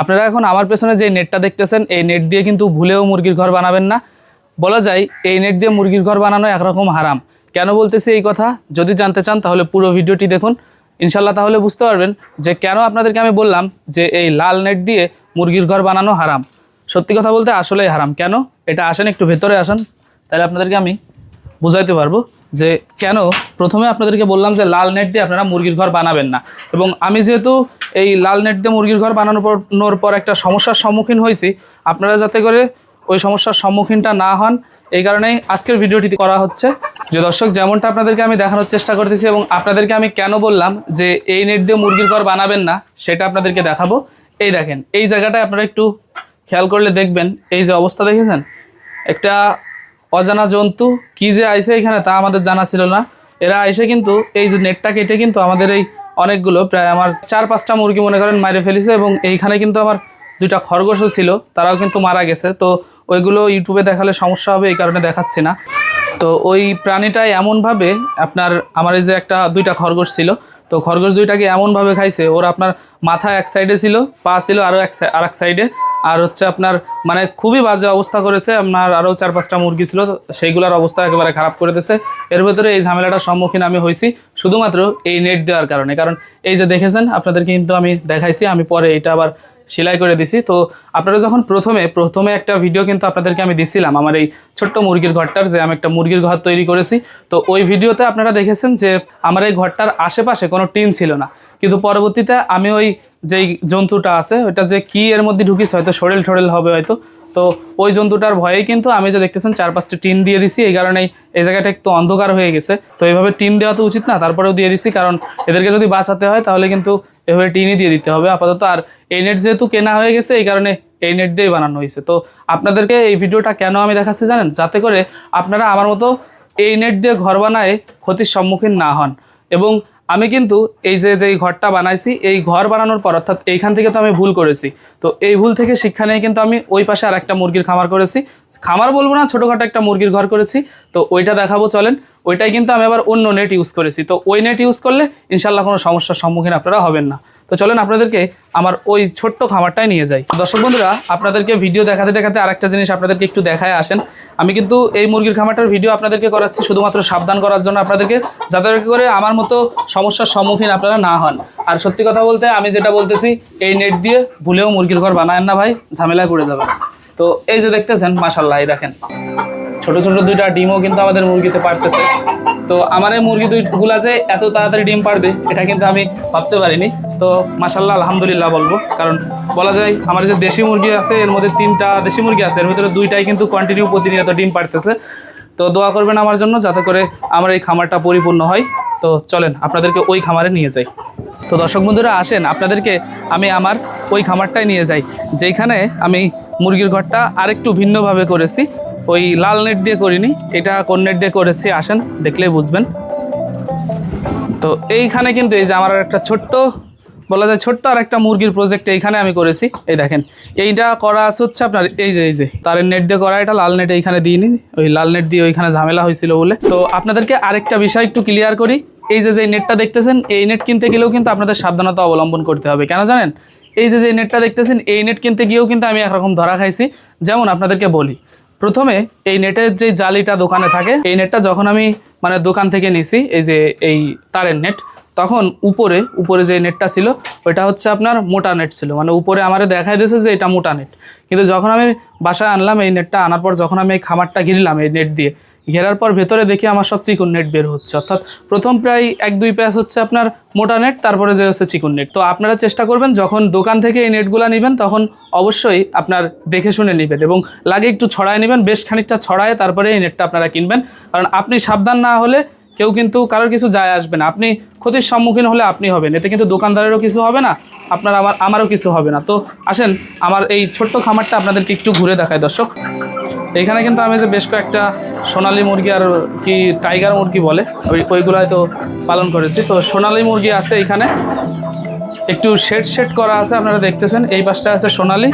আপনারা এখন আমার পেছনে যে নেটটা দেখতেছেন, এই নেট দিয়ে কিন্তু ভুলেও মুরগির ঘর বানাবেন না। বলা যায়, এই নেট দিয়ে মুরগির ঘর বানানো একরকম হারাম। কেন বলতেছি এই কথা? যদি জানতে চান, তাহলে পুরো ভিডিওটি দেখুন। ইনশাল্লাহ তাহলে বুঝতে পারবেন যে কেন আপনাদেরকে আমি বললাম যে এই লাল নেট দিয়ে মুরগির ঘর বানানো হারাম। সত্যি কথা বলতে আসলেই হারাম। কেন? এটা আসেন, একটু ভেতরে আসেন। তাহলে আপনাদেরকে আমি বুঝাইতে পারব যে কেন? প্রথমে আপনাদেরকে বললাম যে লাল নেট দিয়ে আপনারা মুরগির ঘর বানাবেন না। এবং আমি যেহেতু এই লাল নেট দিয়ে মুরগির ঘর বানানোর পর একটা সমস্যার সম্মুখীন হয়েছি, আপনারা যাতে করে ওই সমস্যার সম্মুখীনটা না হন, এই কারণেই আজকের ভিডিওটি করা হচ্ছে। যে দর্শক, যেমনটা আপনাদেরকে আমি দেখানোর চেষ্টা করতেছি এবং আপনাদেরকে আমি কেন বললাম যে এই নেট দিয়ে মুরগির ঘর বানাবেন না, সেটা আপনাদেরকে দেখাবো। এই দেখেন, এই জায়গাটায় আপনারা একটু খেয়াল করলে দেখবেন, এই যে অবস্থা দেখেছেন? একটা অজানা জন্তু, কি যে আইসে এখানে তা আমাদের জানা ছিল না। এরা আইসে কিন্তু এই যে নেটটা কেটে কিন্তু আমাদের এই অনেকগুলো, প্রায় আমার চার পাঁচটা মুরগি মনে করেন মারে ফেলেছে এবং এইখানে কিন্তু আমার দুইটা খরগোশও ছিল, তারাও কিন্তু মারা গেছে। তো ওইগুলো ইউটিউবে দেখালে সমস্যা হবে, এই কারণে দেখাচ্ছি না। তো ওই প্রাণীটা এমনভাবে আপনার আমার এই যে একটা দুইটা খরগোশ ছিল, তো খরগোশ দুইটাকে এমনভাবে খাইছে, ওর আপনার মাথা এক সাইডে ছিল, পা ছিল আরও এক আর এক সাইডে আর হচ্ছে আপনার মানে খুবই বাজে অবস্থা করেছে, আপনার আরও চার পাঁচটা মুরগি ছিল সেইগুলোর অবস্থা একেবারে খারাপ করে দিয়েছে। এর ভেতরে এই ঝামেলাটার সম্মুখীন আমি হয়েছি, শুধুমাত্র এই নেট দেওয়ার কারণে, কারণ এই যে দেখেছেন, আপনাদেরকে কিন্তু আমি দেখাইছি, আমি পরে এটা আবার সেলাই করে দিছি। তো আপনারা যখন প্রথমে প্রথমে একটা ভিডিও কিন্তু আপনাদেরকে আমি দিছিলাম, আমার এই ছোট্ট মুরগির ঘরটার যে আমি একটা মুরগির ঘর তৈরি করেছি। তো ওই ভিডিওতে আপনারা দেখেছেন যে আমার এই ঘরটার আশেপাশে কোনো টিন ছিল না। কিন্তু পরবর্তীতে আমি ওই যেই জন্তুটা আছে, ওইটা যে কি এর মধ্যে ঢুকিস হয়তো সরেল ঠরেল হবে হয়তো। তো ওই জন্তুটার ভয়েই কিন্তু আমি যে দেখতেছেন চার পাঁচটা টিন দিয়ে দিছি, এই কারণেই এই জায়গাটা একটু অন্ধকার হয়ে গেছে। তো এইভাবে টিন দেওয়া তো উচিত না, তারপরেও দিয়ে দিছি, কারণ এদেরকে যদি বাঁচাতে হয় তাহলে কিন্তু এভাবে টিনই দিয়ে দিতে হবে আপাতত। আর এই নেট যেহেতু কেনা হয়ে গেছে, এই কারণে এই নেট দিয়েই বানানো হয়েছে। তো আপনাদেরকে এই ভিডিওটা কেন আমি দেখাচ্ছি জানেন? যাতে করে আপনারা আমার মতো এই নেট দিয়ে ঘর বানায় ক্ষতির সম্মুখীন না হন। এবং আমি কিন্তু এই যে যেই ঘরটা বানাইছি, এই ঘর বানানোর পর অর্থাৎ এইখান থেকে তো আমি ভুল করেছি। তো এই ভুল থেকে শিক্ষা নিয়ে কিন্তু আমি ওই পাশে আর একটা মুরগির খামার করেছি। খামার বলব না, ছোটোখাটো একটা মুরগির ঘর করেছি। তো ওইটা দেখাবো, চলেন। ওইটাই কিন্তু আমি আবার অন্য নেট ইউজ করেছি। তো ওই নেট ইউজ করলে ইনশাল্লাহ কোনো সমস্যার সম্মুখীন আপনারা হবেন না। তো চলেন, আপনাদেরকে আমার ওই ছোট্ট খামারটাই নিয়ে যাই। দর্শক বন্ধুরা, আপনাদেরকে ভিডিও দেখাতে দেখাতে আরেকটা জিনিস আপনাদেরকে একটু দেখায় আসেন। আমি কিন্তু এই মুরগির খামারটার ভিডিও আপনাদেরকে করাচ্ছি, শুধুমাত্র সাবধান করার জন্য আপনাদেরকে, যাতে করে আমার মতো সমস্যার সম্মুখীন আপনারা না হন। আর সত্যি কথা বলতে, আমি যেটা বলতেছি, এই নেট দিয়ে ভুলেও মুরগির ঘর বানায়েন না ভাই, ঝামেলায় পড়ে যাবে তো এই যে দেখতেছেন মাসাল্লাহ এই দেখেন। ছোট ছোট দুইটা ডিমও কিন্তু আমাদের মুরগিতে পারতেছে। তো আমার এই মুরগি দুইগুলা যে এত তাড়াতাড়ি ডিম পারবে, এটা কিন্তু আমি ভাবতে পারিনি। তো মাসাল্লাহ আলহামদুলিল্লাহ বলব। কারণ বলা যায়, আমার যে দেশি মুরগি আছে, এর মধ্যে তিনটা দেশি মুরগি আছে, এর ভিতরে দুইটাই কিন্তু কন্টিনিউ প্রতিনিয়ত ডিম পারতেছে। তো দোয়া করবেন আমার জন্য, যাতে করে আমার এই খামারটা পরিপূর্ণ হয়। তো চলেন, আপনাদেরকে ওই খামারে নিয়ে যাই। তো দর্শক বন্ধুরা আসেন, আপনাদেরকে আমি আমার ওই খামারটায় নিয়ে যাই যেখানে আমি মুরগির ঘরটা আরেকটু ভিন্নভাবে করেছি। ওই লাল নেট দিয়ে করিনি, এটা কোন নেট দিয়ে করেছি আসেন, দেখলেই বুঝবেন। তো এইখানে কিন্তু এই যে আমার একটা ছোট্ট, বলা যায় ছোট্ট আর একটা মুরগির প্রজেক্ট এইখানে আমি করেছি। এই দেখেন, এইটা করা আছে হচ্ছে আপনার, এই যে এই যে, তারের নেট দিয়ে করা, এটা লাল নেট এইখানে দিইনি, ওই লাল নেট দিয়ে ওইখানে ঝামেলা হয়েছিল বলে। তো আপনাদেরকে আরেকটা বিষয় একটু ক্লিয়ার করি এই যে যে নেটটা দেখতেছেন, এই নেট কিনতে গেলেও কিন্তু আপনাদের সাবধানতা অবলম্বন করতে হবে। কেন জানেন? এই যে যে নেটটা দেখতেছেন, এই নেট কিনতে গিয়েও কিন্তু আমি একরকম ধরা খাইছি। যেমন আপনাদেরকে বলি, প্রথমে এই নেটের যে জালিটা দোকানে থাকে, এই নেটটা যখন আমি মানে দোকান থেকে নিছি, এই যে, এই তারের নেট তখন উপরে উপরে যে নেটটা ছিল, ওইটা হচ্ছে আপনার মোটা নেট ছিল। মানে উপরে আমারে দেখাই দিয়েছে যে এটা মোটা নেট। কিন্তু যখন আমি বাসায় আনলাম এই নেটটা, আনার পর যখন আমি এই খামারটা ঘিরলাম এই নেট দিয়ে, ঘেরার পর ভেতরে দেখি আমার সব চিকন নেট বের হচ্ছে। অর্থাৎ প্রথম প্রায় এক দুই প্যাচ হচ্ছে আপনার মোটা নেট, তারপরে যে হচ্ছে চিকন নেট। তো আপনারা চেষ্টা করবেন, যখন দোকান থেকে এই নেটগুলো নেবেন, তখন অবশ্যই আপনার দেখে শুনে নেবেন এবং লাগে একটু ছড়ায় নেবেন, বেশ খানিকটা ছড়ায় তারপরে এই নেটটা আপনারা কিনবেন। কারণ আপনি সাবধান না হলে কেউ কিন্তু কারোর কিছু যায় আসবে না। আপনি ক্ষতির সম্মুখীন হলে আপনি হবেন। এতে কিন্তু দোকানদারেরও কিছু হবে না, আপনার আমার, আমারও কিছু হবে না। তো আসেন, আমার এই ছোট্ট খামারটা আপনাদেরকে একটু ঘুরে দেখায় দর্শক। এখানে কিন্তু আমি যে বেশ কয়েকটা সোনালি মুরগি আর কি টাইগার মুরগি বলে, ওই ওইগুলো হয়তো পালন করেছি। তো সোনালি মুরগি আছে এখানে। একটু শেড শেড করা আছে, আপনারা দেখতেছেন। এই পাশটা আছে সোনালি।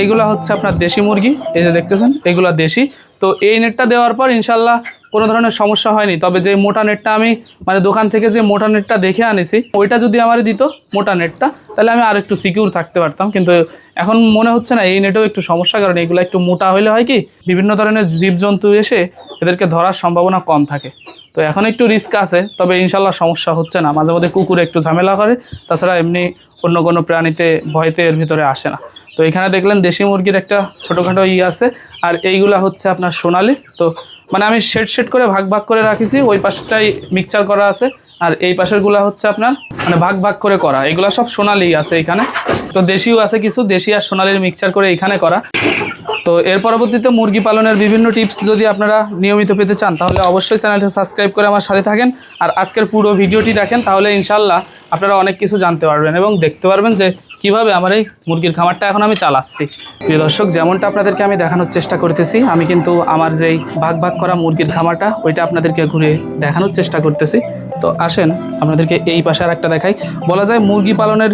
এইগুলো হচ্ছে আপনার দেশি মুরগি। এই যে দেখতেছেন এইগুলা দেশি। তো এই নেটটা দেওয়ার পর ইনশাল্লাহ কোনো ধরনের সমস্যা হয়নি। তবে যে মোটা নেটটা আমি মানে দোকান থেকে যে মোটা নেটটা দেখে আনিছি, ওইটা যদি আমার দিত, মোটা নেটটা, তাহলে আমি আর একটু সিকিউর থাকতে পারতাম। কিন্তু এখন মনে হচ্ছে না, এই নেটেও একটু সমস্যা, কারণ এগুলো একটু মোটা হলে হয় কি, বিভিন্ন ধরনের জীবজন্তু এসে এদেরকে ধরার সম্ভাবনা কম থাকে। তো এখন একটু রিস্ক আছে, তবে ইনশাল্লাহ সমস্যা হচ্ছে না। মাঝে মধ্যে কুকুর একটু ঝামেলা করে, তাছাড়া এমনি অন্য কোনো প্রাণীতে ভয়তে এর ভিতরে আসে না। তো এখানে দেখলেন দেশি মুরগির একটা ছোটোখাটো ই আছে, আর এইগুলা হচ্ছে আপনার সোনালি। তো মানে আমি শেড শেড করে ভাগ ভাগ করে রাখিছি, ওই পাশটাই মিক্সচার করা আছে, আর এই পাশেরগুলা হচ্ছে আপনার মানে ভাগ ভাগ করে করা। এগুলা সব সোনালি আছে এখানে। তো দেশিও আছে কিছু, দেশি আর সোনালির মিক্সচার করে এখানে করা। তো এর পরবর্তীতে মুরগি পালনের বিভিন্ন টিপস যদি আপনারা নিয়মিত পেতে চান, তাহলে অবশ্যই চ্যানেলটা সাবস্ক্রাইব করে আমার সাথে থাকেন। আর আজকের পুরো ভিডিওটি দেখেন, তাহলে ইনশাল্লাহ আপনারা অনেক কিছু জানতে পারবেন এবং দেখতে পারবেন যে কীভাবে আমার এই মুরগির খামারটা এখন আমি চালাচ্ছি? প্রিয় দর্শক, যেমনটা আপনাদেরকে আমি দেখানোর চেষ্টা করতেছি, আমি কিন্তু আমার যেই ভাগ ভাগ করা মুরগির খামারটা, ওইটা আপনাদেরকে ঘুরে দেখানোর চেষ্টা করতেছি। তো আসেন, আপনাদেরকে এই পাশে আর একটা দেখাই। বলা যায় মুরগি পালনের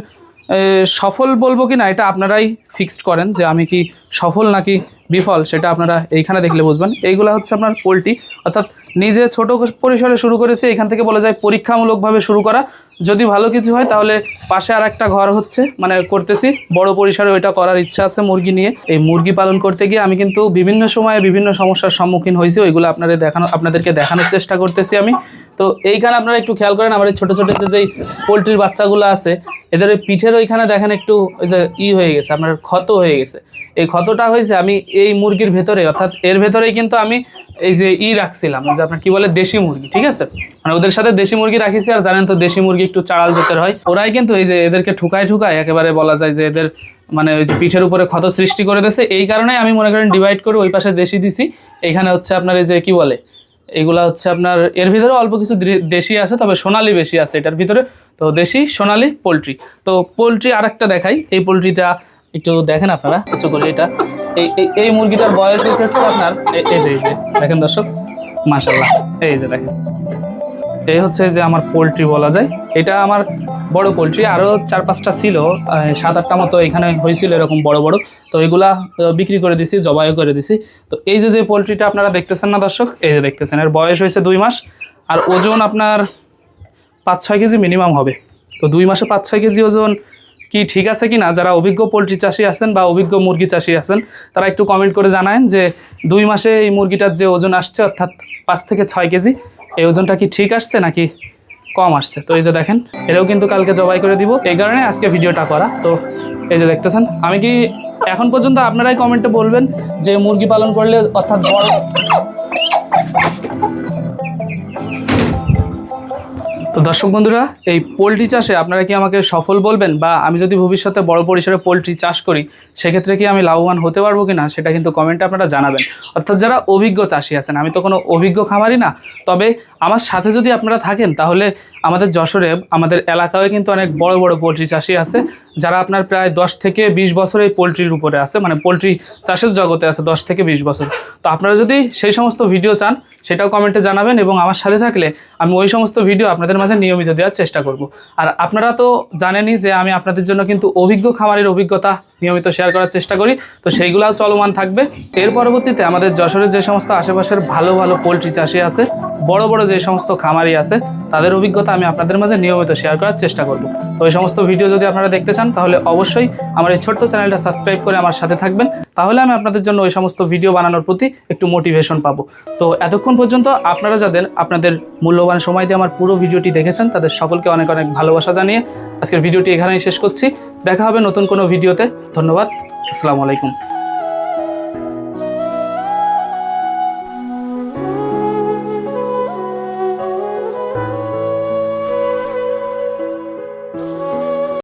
সফল বলব কি না এটা আপনারাই ফিক্সড করেন যে আমি কি সফল নাকি বিফল, সেটা আপনারা এইখানে দেখলে বুঝবেন। এইগুলো হচ্ছে আপনার পোলট্রি, অর্থাৎ নিজে ছোট পরিসরে শুরু করেছে, এখান থেকে বলা যায় পরীক্ষামূলকভাবে শুরু করা। যদি ভালো কিছু হয়, তাহলে পাশে আর একটা ঘর হচ্ছে মানে করতেছি। বড় পরিসরে ওইটা করার ইচ্ছা আছে মুরগি নিয়ে। এই মুরগি পালন করতে গিয়ে আমি কিন্তু বিভিন্ন সময়ে বিভিন্ন সমস্যার সম্মুখীন হয়েছি, ওইগুলো আপনাদের দেখানো, আপনাদেরকে দেখানোর চেষ্টা করতেছি আমি। তো এইখানে আপনারা একটু খেয়াল করেন, আমার এই ছোটো ছোটো যে যেই পোলট্রির বাচ্চাগুলো আছে, এদের ওই পিঠের ওইখানে দেখেন একটু ওই যে ই হয়ে গেছে, আপনার ক্ষত হয়ে গেছে। এই ক্ষতটা হয়েছে, আমি এই মুরগির ভেতরে, অর্থাৎ এর ভেতরেই কিন্তু আমি এই যে ই রাখছিলাম, যে আপনার কি বলে দেশি মুরগি, ঠিক আছে? মানে ওদের সাথে দেশি মুরগি রাখিছি, আর জানেন তো দেশি মুরগি একটু চাড়াল জাতের হয়। ওরাই কিন্তু এই যে এদেরকে ঠুকায় ঠুকায় একেবারে বলা যায় যে এদের মানে ওই যে পিঠের উপরে ক্ষত সৃষ্টি করে দিয়েছে। এই কারণে আমি মনে করেন ডিভাইড করে ওই পাশে দেশি দিছি। এইখানে হচ্ছে আপনার এই যে কি বলে, এগুলা হচ্ছে আপনার, এর ভিতরে অল্প কিছু দেশি আছে, তবে সোনালি বেশি আছে এটার ভিতরে। তো দেশি, সোনালি, পোলট্রি। তো পোলট্রি আরেকটা দেখাই। এই পোলট্রিটা একটু দেখেন আপনারা কিছু করে এটা। এই মুরগিটার বয়স হয়েছে আপনার? এই যে এই যে, দেখেন দর্শক মাশাল্লাহ এই যে দেখেন। এই হচ্ছে যে আমার পোলট্রি বলা যায়। এটা আমার বড় পোলট্রি আরও চার পাঁচটা ছিল সাত আটটা মতো এখানে হয়েছিল এরকম বড় বড়। তো এগুলা বিক্রি করে দিছি, জবাইও করে দিছি। তো এই যে যে পোলট্রিটা আপনারা দেখতেছেন না দর্শক, এই যে দেখতেছেন, এর বয়স হয়েছে দুই মাস, আর ওজন আপনার পাঁচ ছয় কেজি মিনিমাম হবে। তো দুই মাসে পাঁচ ছয় কেজি ওজন কি ঠিক আছে কি না? যারা অভিজ্ঞ পোলট্রি চাষি আছেন বা অভিজ্ঞ মুরগি চাষি আছেন, তারা একটু কমেন্ট করে জানায়েন যে দুই মাসে এই মুরগিটার যে ওজন আসছে, অর্থাৎ পাঁচ থেকে ছয় কেজি, এই ওজনটা কি ঠিক আসছে নাকি কম আসছে? তো এই যে দেখেন, এটাও কিন্তু কালকে জবাই করে দিব। এই কারণে আজকে ভিডিওটা করা। তো এই যে দেখতেছেন, আমি কি এখন পর্যন্ত আপনারাই কমেন্টে বলবেন যে মুরগি পালন করলে অর্থাৎ বড় তো দর্শক বন্ধুরা, এই পোলট্রি চাষে আপনারা কি আমাকে সফল বলবেন? বা আমি যদি ভবিষ্যতে বড় পরিসরে পোলট্রি চাষ করি, সেক্ষেত্রে কি আমি লাভবান হতে পারব কি না সেটা কিন্তু কমেন্টে আপনারা জানাবেন। অর্থাৎ যারা অভিজ্ঞ চাষি আছেন, আমি তো কোনো অভিজ্ঞ খামারি না, তবে আমার সাথে যদি আপনারা থাকেন, তাহলে আমাদের যশোরে, আমাদের এলাকায় কিন্তু অনেক বড় বড় পোলট্রি চাষি আছে, যারা আপনার প্রায় দশ থেকে বিশ বছর এই পোলট্রির উপরে আছে মানে পোলট্রি চাষের জগতে আছে দশ থেকে বিশ বছর। তো আপনারা যদি সেই সমস্ত ভিডিও চান, সেটাও কমেন্টে জানাবেন এবং আমার সাথে থাকলে আমি ওই সমস্ত ভিডিও আপনাদের মাঝে নিয়মিত দেওয়ার চেষ্টা করব। আর আপনারা তো জানেনই যে আমি আপনাদের জন্য কিন্তু অভিজ্ঞ খামারের অভিজ্ঞতা নিয়মিত শেয়ার করার চেষ্টা করি। তো সেইগুলাও চলমান থাকবে। এর পরবর্তীতে আমাদের যশোরের যে সমস্ত আশেপাশের ভালো ভালো পোলট্রি চাষি আছে, বড় বড় যে সমস্ত খামারি আছে, তাদের অভিজ্ঞতা আমি আপনাদের মাঝে নিয়মিত শেয়ার করার চেষ্টা করব। তো এই সমস্ত ভিডিও যদি আপনারা দেখতে চান, তাহলে অবশ্যই আমার এই ছোট্ট চ্যানেলটা সাবস্ক্রাইব করে আমার সাথে থাকবেন। তাহলে আমি আপনাদের জন্য ওই সমস্ত ভিডিও বানানোর প্রতি একটু মোটিভেশন পাবো। তো এতক্ষণ পর্যন্ত আপনারা যাদের আপনাদের মূল্যবান সময় দিয়ে আমার পুরো ভিডিওটি দেখেছেন, তাদের সকলকে অনেক অনেক ভালোবাসা জানিয়ে আজকের ভিডিওটি এখানেই শেষ করছি। দেখা হবে নতুন কোনো ভিডিওতে ধন্যবাদ। আসসালামু আলাইকুম।